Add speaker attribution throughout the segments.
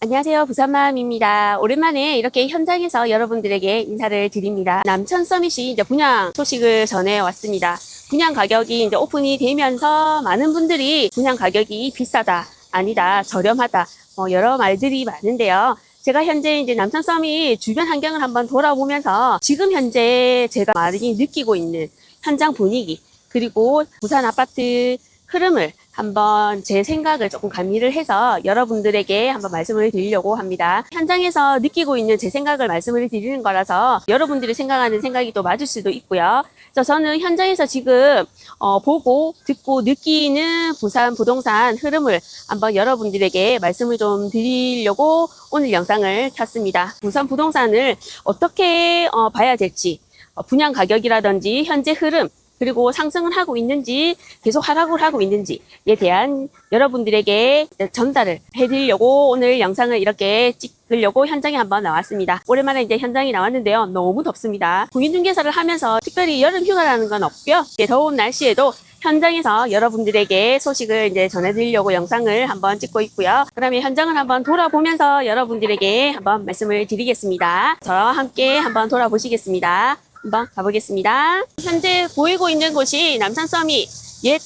Speaker 1: 안녕하세요. 부산맘입니다. 오랜만에 이렇게 현장에서 여러분들에게 인사를 드립니다. 남천 서밋이 이제 분양 소식을 전해 왔습니다. 분양 가격이 이제 오픈이 되면서 많은 분들이 분양 가격이 비싸다, 아니다, 저렴하다, 뭐 여러 말들이 많은데요. 제가 현재 이제 남천 서밋 주변 환경을 한번 돌아보면서 지금 현재 제가 많이 느끼고 있는 현장 분위기, 그리고 부산 아파트 흐름을 한번 제 생각을 조금 가미를 해서 여러분들에게 한번 말씀을 드리려고 합니다. 현장에서 느끼고 있는 제 생각을 말씀을 드리는 거라서 여러분들이 생각하는 생각이 또 맞을 수도 있고요. 그래서 저는 현장에서 지금 어, 보고 듣고 느끼는 부산 부동산 흐름을 한번 여러분들에게 말씀을 좀 드리려고 오늘 영상을 켰습니다. 부산 부동산을 어떻게 어, 봐야 될지 어, 분양 가격이라든지 현재 흐름 그리고 상승을 하고 있는지 계속 하락을 하고 있는지에 대한 여러분들에게 전달을 해드리려고 오늘 영상을 이렇게 찍으려고 현장에 한번 나왔습니다. 오랜만에 이제 현장이 나왔는데요. 너무 덥습니다. 공인중개사를 하면서 특별히 여름 휴가라는 건 없고요. 더운 날씨에도 현장에서 여러분들에게 소식을 이제 전해드리려고 영상을 한번 찍고 있고요. 그러면 현장을 한번 돌아보면서 여러분들에게 한번 말씀을 드리겠습니다. 저와 함께 한번 돌아보시겠습니다. 한번 가보겠습니다. 현재 보이고 있는 곳이 남산 서밋 옛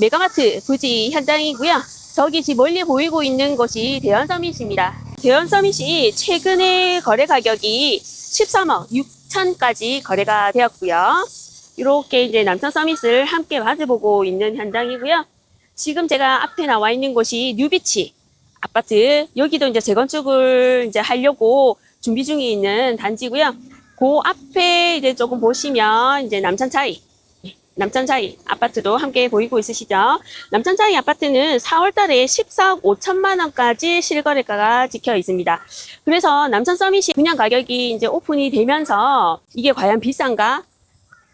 Speaker 1: 메가마트 부지 현장이고요. 저기 지 멀리 보이고 있는 곳이 대현 서밋입니다. 대현 서밋이 최근에 거래 가격이 13억 6천까지 거래가 되었고요. 이렇게 이제 남산 서밋을 함께 맞아보고 있는 현장이고요. 지금 제가 앞에 나와 있는 곳이 뉴비치 아파트 여기도 이제 재건축을 이제 하려고 준비 중에 있는 단지고요. 그 앞에 이제 조금 보시면 이제 남천차이 남천차이 아파트도 함께 보이고 있으시죠? 남천차이 아파트는 4월달에 14억 5천만 원까지 실거래가가 찍혀 있습니다. 그래서 남천 서밋이 분양 가격이 이제 오픈이 되면서 이게 과연 비싼가?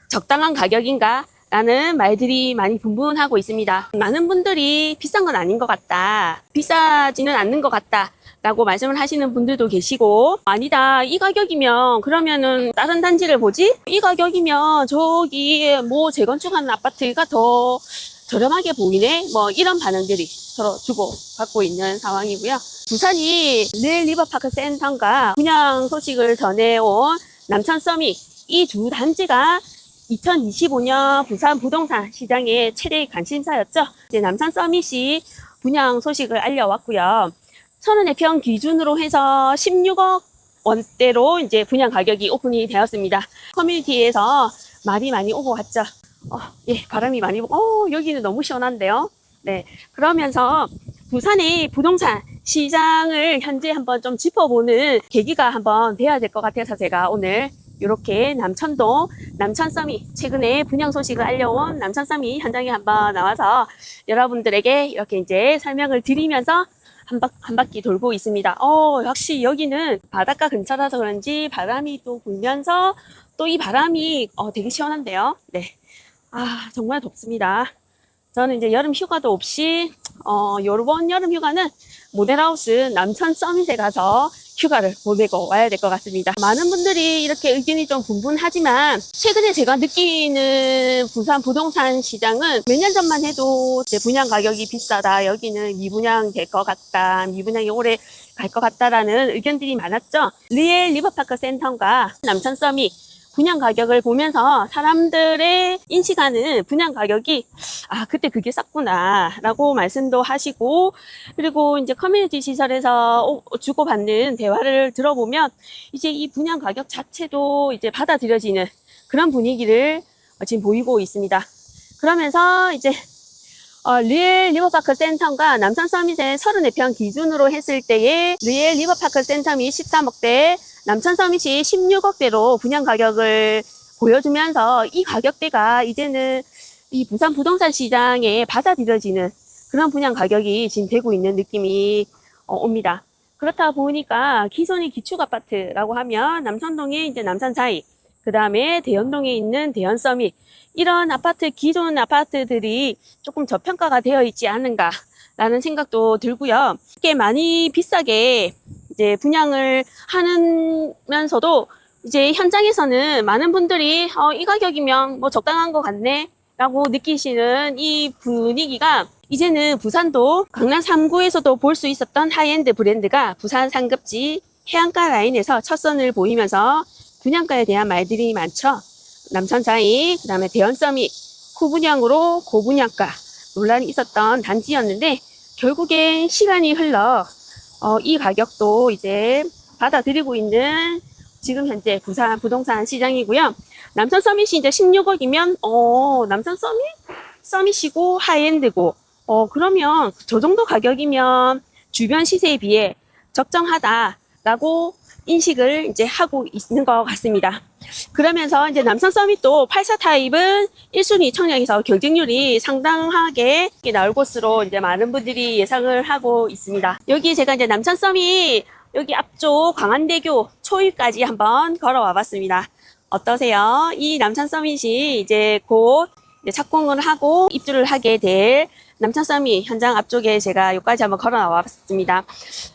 Speaker 1: 적당한 가격인가? 라는 말들이 많이 분분하고 있습니다. 많은 분들이 비싼 건 아닌 것 같다. 비싸지는 않는 것 같다. 라고 말씀을 하시는 분들도 계시고 아니다 이 가격이면 그러면은 다른 단지를 보지 이 가격이면 저기 뭐 재건축하는 아파트가 더 저렴하게 보이네 뭐 이런 반응들이 서로 주고 받고 있는 상황이고요 부산이 늘 리버파크 센터가 분양 소식을 전해온 남천 서밋 이두 단지가 2025년 부산 부동산 시장의 최대 관심사였죠. 이제 남산 서밋이 분양 소식을 알려왔고요. 천원의 평 기준으로 해서 16억 원대로 이제 분양 가격이 오픈이 되었습니다. 커뮤니티에서 말이 많이 오고 갔죠. 어, 예, 바람이 많이 불고, 어, 여기는 너무 시원한데요. 네. 그러면서 부산의 부동산 시장을 현재 한번 좀 짚어보는 계기가 한번 돼야 될 것 같아서 제가 오늘 이렇게 남천동 남천섬이 최근에 분양 소식을 알려온 남천섬이 현장에 한번 나와서 여러분들에게 이렇게 이제 설명을 드리면서 한, 바, 한 바퀴 돌고 있습니다. 어, 역시 여기는 바닷가 근처라서 그런지 바람이 또 불면서 또 이 바람이 어, 되게 시원한데요. 네. 아, 정말 덥습니다. 저는 이제 여름 휴가도 없이, 어, 요번 여름 휴가는 모델하우스 남천 서밋에 가서 휴가를 보내고 와야 될 것 같습니다. 많은 분들이 이렇게 의견이 좀 분분하지만 최근에 제가 느끼는 부산 부동산 시장은 몇 년 전만 해도 이제 분양 가격이 비싸다. 여기는 미분양 될 것 같다. 미분양이 오래 갈 것 같다라는 의견들이 많았죠. 리엘 리버파크 센터가 남천 서밋 분양 가격을 보면서 사람들의 인식하는 분양 가격이 아 그때 그게 쌌구나 라고 말씀도 하시고 그리고 이제 커뮤니티 시설에서 오- 주고받는 대화를 들어보면 이제 이 분양 가격 자체도 이제 받아들여지는 그런 분위기를 어, 지금 보이고 있습니다. 그러면서 이제 어, 리엘 리버파크 센터가 남산 서밋의 34평 기준으로 했을 때의 리엘 리버파크 및 13억대, 남천 서밋이 16억대로 분양 가격을 보여주면서 이 가격대가 이제는 이 부산 부동산 시장에 받아들여지는 그런 분양 가격이 지금 되고 있는 느낌이 어, 옵니다. 그렇다 보니까 기존의 기축 아파트라고 하면 남천동에 이제 남산 사이, 그 다음에 대연동에 있는 서밋 이런 아파트 기존 아파트들이 조금 저평가가 되어 있지 않은가라는 생각도 들고요. 꽤 많이 비싸게 이제 분양을 하면서도 이제 현장에서는 많은 분들이 어, 이 가격이면 뭐 적당한 것 같네 라고 느끼시는 이 분위기가 이제는 부산도 강남 3구에서도 볼 수 있었던 하이엔드 브랜드가 부산 상급지 해안가 라인에서 첫 선을 보이면서 분양가에 대한 말들이 많죠. 남천사이, 그 다음에 대연서밋, 후분양으로 고분양가 논란이 있었던 단지였는데 결국엔 시간이 흘러 어, 이 가격도 이제 받아들이고 있는 지금 현재 부산 부동산 시장이고요. 남천 서밋이 이제 16억이면 어, 남천 서밋? 서밋이고 하이엔드고 어, 그러면 저 정도 가격이면 주변 시세에 비해 적정하다라고 인식을 이제 하고 있는 것 같습니다. 그러면서 이제 남산 서밋도 84 타입은 1순위 청량에서 경쟁률이 상당하게 나올 것으로 이제 많은 분들이 예상을 하고 있습니다. 여기 제가 이제 남산 서밋 여기 앞쪽 광안대교 초입까지 한번 걸어와 봤습니다. 어떠세요? 이 남산 서밋이 이제 곧 이제 착공을 하고 입주를 하게 될 남산 서밋 현장 앞쪽에 제가 여기까지 한번 걸어 나와 봤습니다.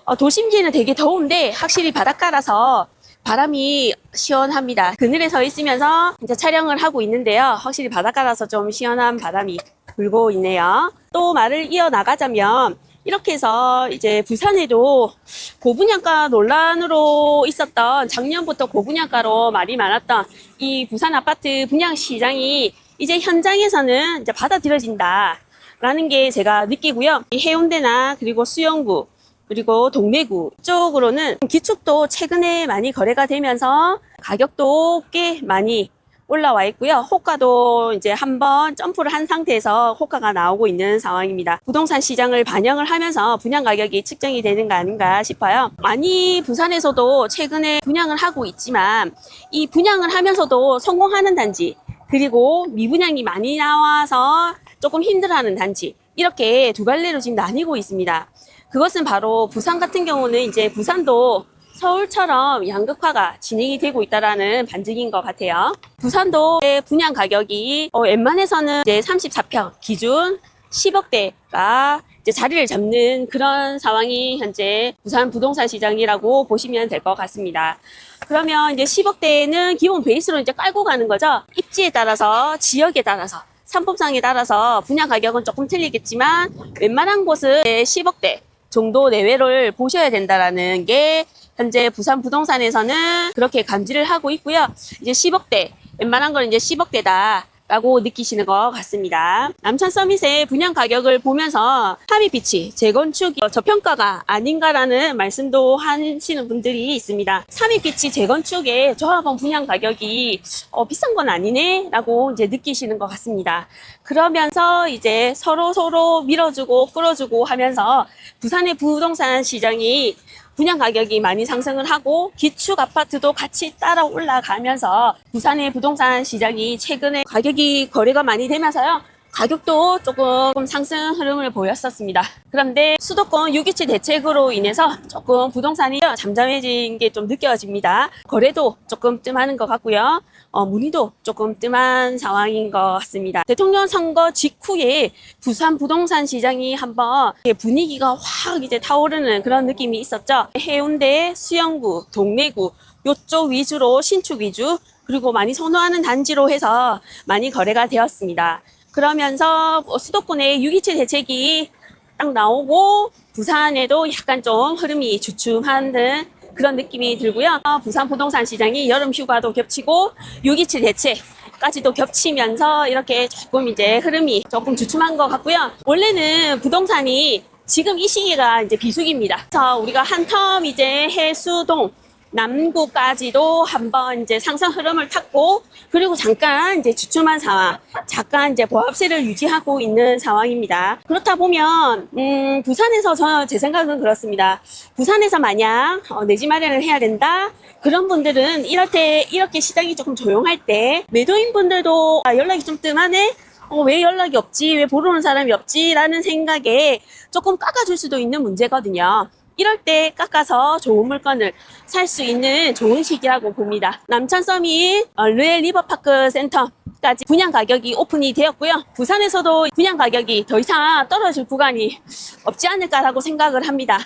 Speaker 1: 어, 도심지는 되게 더운데 확실히 바닷가라서 바람이 시원합니다. 그늘에 서 있으면서 이제 촬영을 하고 있는데요. 확실히 바닷가라서 좀 시원한 바람이 불고 있네요. 또 말을 이어 나가자면 이렇게 해서 이제 부산에도 고분양가 논란으로 있었던 작년부터 고분양가로 말이 많았던 이 부산 아파트 분양 시장이 이제 현장에서는 이제 받아들여진다. 라는 게 제가 느끼고요. 이 해운대나 그리고 수영구 그리고 동래구 쪽으로는 기축도 최근에 많이 거래가 되면서 가격도 꽤 많이 올라와 있고요. 호가도 이제 한번 점프를 한 상태에서 호가가 나오고 있는 상황입니다. 부동산 시장을 반영을 하면서 분양 가격이 측정이 되는 거 아닌가 싶어요. 많이 부산에서도 최근에 분양을 하고 있지만 이 분양을 하면서도 성공하는 단지 그리고 미분양이 많이 나와서 조금 힘들어하는 단지 이렇게 두 갈래로 지금 나뉘고 있습니다. 그것은 바로 부산 같은 경우는 이제 부산도 서울처럼 양극화가 진행이 되고 있다라는 반증인 것 같아요. 부산도 분양 가격이 어, 웬만해서는 이제 34평 기준 10억대가 이제 자리를 잡는 그런 상황이 현재 부산 부동산 시장이라고 보시면 될 것 같습니다. 그러면 이제 10억대는 기본 베이스로 이제 깔고 가는 거죠. 입지에 따라서 지역에 따라서 상품상에 따라서 분양 가격은 조금 틀리겠지만 웬만한 곳은 10억대 정도 내외를 보셔야 된다라는 게 현재 부산 부동산에서는 그렇게 감지를 하고 있고요. 이제 10억대 웬만한 건 이제 10억대다. 라고 느끼시는 것 같습니다. 남천 서밋의 분양 가격을 보면서 삼입비치 재건축이 저평가가 아닌가라는 말씀도 하시는 분들이 있습니다. 삼입비치 재건축의 조합원 분양 가격이 어, 비싼 건 아니네 라고 이제 느끼시는 것 같습니다. 그러면서 이제 서로 서로 밀어주고 끌어주고 하면서 부산의 부동산 시장이 분양 가격이 많이 상승을 하고 기축 아파트도 같이 따라 올라가면서 부산의 부동산 시장이 최근에 가격이 거래가 많이 되면서요. 가격도 조금 상승 흐름을 보였었습니다. 그런데 수도권 627 대책으로 인해서 조금 부동산이 잠잠해진 게 좀 느껴집니다. 거래도 조금 뜸하는 것 같고요. 어, 문의도 조금 뜸한 상황인 것 같습니다. 대통령 선거 직후에 부산 부동산 시장이 한번 분위기가 확 이제 타오르는 그런 느낌이 있었죠. 해운대, 수영구, 동래구 요쪽 위주로 신축 위주 그리고 많이 선호하는 단지로 해서 많이 거래가 되었습니다. 그러면서 뭐 수도권의 627 대책이 딱 나오고 부산에도 약간 좀 흐름이 주춤한 듯 그런 느낌이 들고요. 어, 부산 부동산 시장이 여름 휴가도 겹치고 627 대책까지도 겹치면서 이렇게 조금 이제 흐름이 조금 주춤한 것 같고요. 원래는 부동산이 지금 이 시기가 이제 비수기입니다. 그래서 우리가 한 텀 이제 해수동 남구까지도 한번 이제 상승 흐름을 탔고 그리고 잠깐 이제 주춤한 상황, 잠깐 이제 보합세를 유지하고 있는 상황입니다. 그렇다 보면 음, 부산에서 저 제 생각은 그렇습니다. 부산에서 만약 어, 내집 마련을 해야 된다. 그런 분들은 때 이렇게 시장이 조금 조용할 때 매도인 분들도 아, 연락이 좀 뜸하네. 어, 왜 연락이 없지? 왜 보러 오는 사람이 없지? 라는 생각에 조금 깎아줄 수도 있는 문제거든요. 이럴 때 깎아서 좋은 물건을 살 수 있는 좋은 시기라고 봅니다. 남천 서밋 어, 르엘 리버파크 센터 까지 분양 가격이 오픈이 되었고요. 부산에서도 분양 가격이 더 이상 떨어질 구간이 없지 않을까라고 생각을 합니다.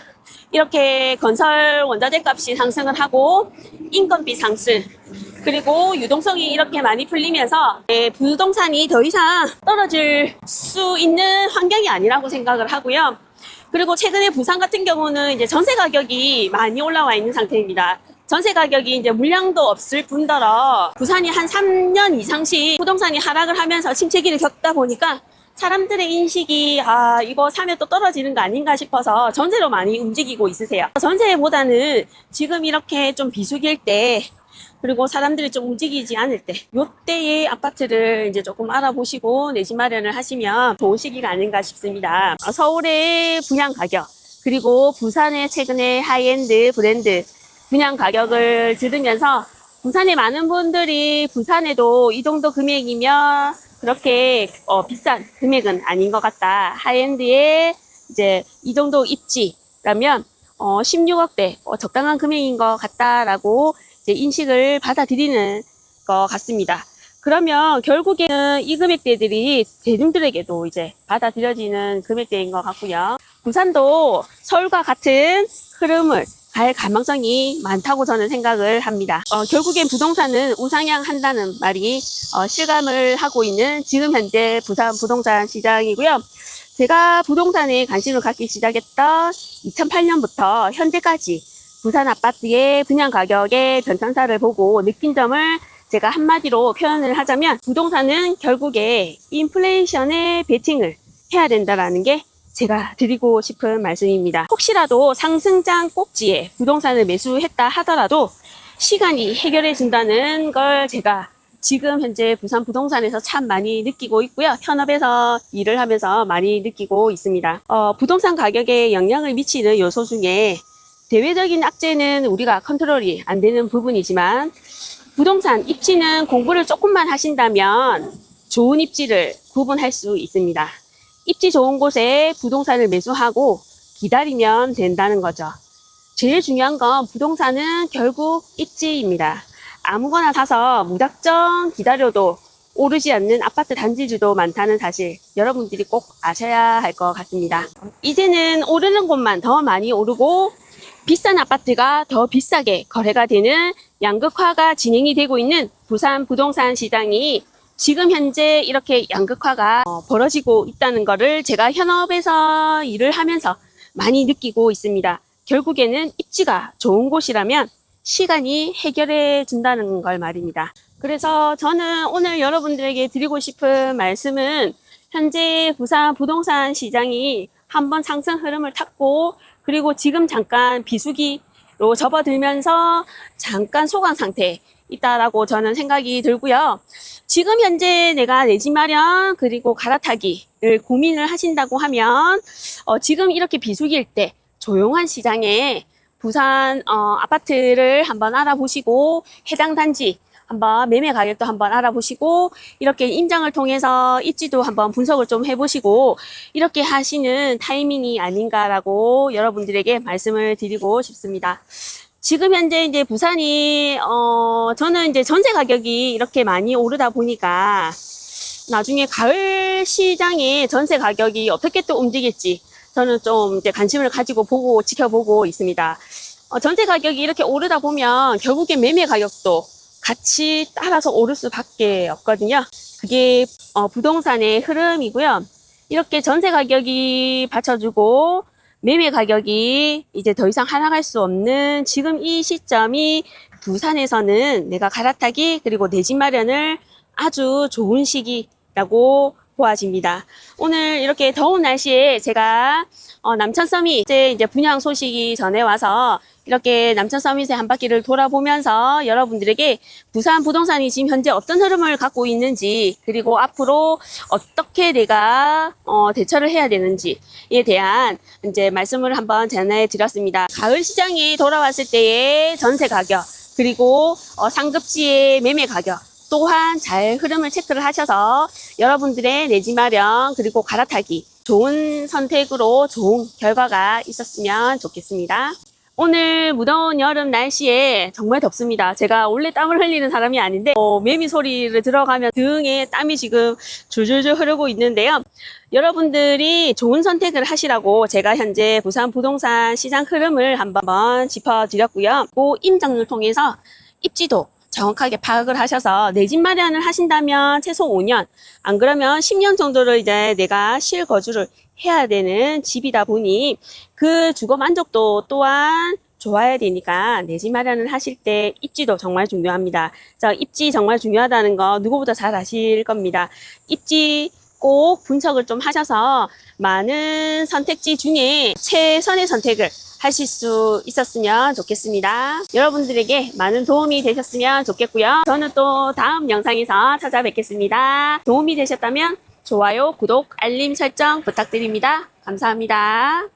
Speaker 1: 이렇게 건설 원자재 값이 상승을 하고 인건비 상승 그리고 유동성이 이렇게 많이 풀리면서 예, 부동산이 더 이상 떨어질 수 있는 환경이 아니라고 생각을 하고요. 그리고 최근에 부산 같은 경우는 이제 전세 가격이 많이 올라와 있는 상태입니다. 전세 가격이 이제 물량도 없을 뿐더러 부산이 한 3년 이상씩 부동산이 하락을 하면서 침체기를 겪다 보니까 사람들의 인식이 아 이거 사면 또 떨어지는 거 아닌가 싶어서 전세로 많이 움직이고 있으세요. 전세보다는 지금 이렇게 좀 비수기일 때 그리고 사람들이 좀 움직이지 않을 때, 요때의 아파트를 이제 조금 알아보시고 내 집 마련을 하시면 좋은 시기가 아닌가 싶습니다. 어, 서울의 분양 가격, 그리고 부산의 최근의 하이엔드 브랜드 분양 가격을 들으면서 부산에 많은 분들이 부산에도 이 정도 금액이면 그렇게 어, 비싼 금액은 아닌 것 같다. 하이엔드의 이제 이 정도 입지라면 어, 16억대 어, 적당한 금액인 것 같다라고 이제 인식을 받아들이는 것 같습니다. 그러면 결국에는 이 금액대들이 대중들에게도 이제 받아들여지는 금액대인 것 같고요. 부산도 서울과 같은 흐름을 갈 가망성이 많다고 저는 생각을 합니다. 어, 결국엔 부동산은 우상향 한다는 말이 어, 실감을 하고 있는 지금 현재 부산 부동산 시장이고요. 제가 부동산에 관심을 갖기 시작했던 2008년부터 현재까지 부산 아파트의 분양 가격의 변천사를 보고 느낀 점을 제가 한마디로 표현을 하자면 부동산은 결국에 인플레이션에 베팅을 해야 된다라는 게 제가 드리고 싶은 말씀입니다. 혹시라도 상승장 꼭지에 부동산을 매수했다 하더라도 시간이 해결해 준다는 걸 제가 지금 현재 부산 부동산에서 참 많이 느끼고 있고요. 현업에서 일을 하면서 많이 느끼고 있습니다. 어, 부동산 가격에 영향을 미치는 요소 중에 대외적인 악재는 우리가 컨트롤이 안 되는 부분이지만 부동산 입지는 공부를 조금만 하신다면 좋은 입지를 구분할 수 있습니다. 입지 좋은 곳에 부동산을 매수하고 기다리면 된다는 거죠. 제일 중요한 건 부동산은 결국 입지입니다. 아무거나 사서 무작정 기다려도 오르지 않는 아파트 단지주도 많다는 사실 여러분들이 꼭 아셔야 할 것 같습니다. 이제는 오르는 곳만 더 많이 오르고 비싼 아파트가 더 비싸게 거래가 되는 양극화가 진행이 되고 있는 부산 부동산 시장이 지금 현재 이렇게 양극화가 어, 벌어지고 있다는 것을 제가 현업에서 일을 하면서 많이 느끼고 있습니다. 결국에는 입지가 좋은 곳이라면 시간이 해결해 준다는 걸 말입니다. 그래서 저는 오늘 여러분들에게 드리고 싶은 말씀은 현재 부산 부동산 시장이 한번 상승 흐름을 탔고 그리고 지금 잠깐 비수기로 접어들면서 잠깐 소강 상태에 있다라고 저는 생각이 들고요. 지금 현재 내가 내 집 마련 그리고 갈아타기를 고민을 하신다고 하면 어, 지금 이렇게 비수기일 때 조용한 시장에 부산 어, 아파트를 한번 알아보시고 해당 단지 한번 매매 가격도 한번 알아보시고 이렇게 임장을 통해서 입지도 한번 분석을 좀 해보시고 이렇게 하시는 타이밍이 아닌가라고 여러분들에게 말씀을 드리고 싶습니다. 지금 현재 이제 부산이 어 저는 이제 전세 가격이 이렇게 많이 오르다 보니까 나중에 가을 시장에 전세 가격이 어떻게 또 움직일지 저는 좀 이제 관심을 가지고 보고 지켜보고 있습니다. 어, 전세 가격이 이렇게 오르다 보면 결국에 매매 가격도 같이 따라서 오를 수밖에 없거든요. 그게 어, 부동산의 흐름이고요. 이렇게 전세 가격이 받쳐주고 매매 가격이 이제 더 이상 하락할 수 없는 지금 이 시점이 부산에서는 내가 갈아타기 그리고 내 집 마련을 아주 좋은 시기라고 보아집니다. 오늘 이렇게 더운 날씨에 제가 어, 남천 서밋 이제 이제 분양 소식이 전해 와서 이렇게 남천 서밋의 한 바퀴를 돌아보면서 여러분들에게 부산 부동산이 지금 현재 어떤 흐름을 갖고 있는지 그리고 앞으로 어떻게 내가 어, 대처를 해야 되는지에 대한 이제 말씀을 한번 전해 드렸습니다. 가을 시장이 돌아왔을 때의 전세 가격 그리고 어, 상급지의 매매 가격 또한 잘 흐름을 체크를 하셔서 여러분들의 내집 마련 그리고 갈아타기 좋은 선택으로 좋은 결과가 있었으면 좋겠습니다. 오늘 무더운 여름 날씨에 정말 덥습니다. 제가 원래 땀을 흘리는 사람이 아닌데 어, 매미 소리를 들어가면 등에 땀이 지금 줄줄줄 흐르고 있는데요. 여러분들이 좋은 선택을 하시라고 제가 현재 부산 부동산 시장 흐름을 한번 짚어드렸고요. 그 임장을 통해서 입지도 정확하게 파악을 하셔서 내 집 마련을 하신다면 최소 5년, 안 그러면 10년 정도를 이제 내가 실거주를 해야 되는 집이다 보니 그 주거 만족도 또한 좋아야 되니까 내 집 마련을 하실 때 입지도 정말 중요합니다. 자, 입지 정말 중요하다는 거 누구보다 잘 아실 겁니다. 입지 꼭 분석을 좀 하셔서 많은 선택지 중에 최선의 선택을 하실 수 있었으면 좋겠습니다. 여러분들에게 많은 도움이 되셨으면 좋겠고요. 저는 또 다음 영상에서 찾아뵙겠습니다. 도움이 되셨다면 좋아요, 구독, 알림 설정 부탁드립니다. 감사합니다.